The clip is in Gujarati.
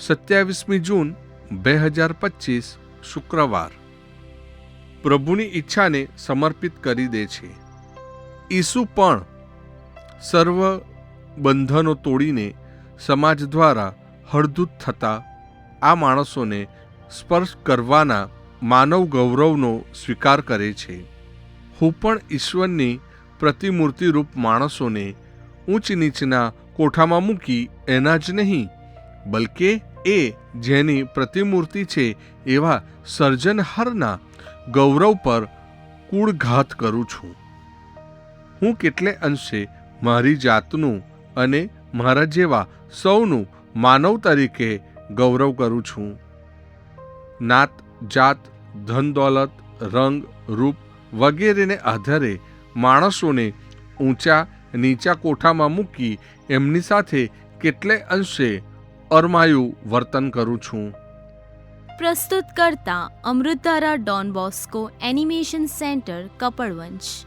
સત્યાવીસમી જૂન, બે હજાર પચીસ, શુક્રવાર. પ્રભુની ઈચ્છાને સમર્પિત કરી દે છે. ઈસુ પણ સર્વ બંધનો તોડીને સમાજ દ્વારા હળદૂત થતા આ માણસોને સ્પર્શ કરવાના માનવ ગૌરવનો સ્વીકાર કરે છે. હું પણ ઈશ્વરની પ્રતિમૂર્તિરૂપ માણસોને ઊંચ નીચના કોઠામાં મૂકી એના જ નહીં, બલકે એ જેની પ્રતિમૂર્તિ છે એવા સર્જનહારના ગૌરવ પર કૂળઘાત કરું છું. હું કેટલે અંશે મારી જાતનું અને મારા જેવા સૌનું માનવ તરીકે ગૌરવ કરું છું. નાત, જાત, ધન, દોલત, રંગ, રૂપ વગેરેને આધારે માણસોને ઊંચા નીચા કોઠામાં મૂકી એમની સાથે કેટલે અંશે અરમાયું વર્તન કરું છું. પ્રસ્તુત કરતા Amritdhara Don Bosco animation centre Kapadvanj.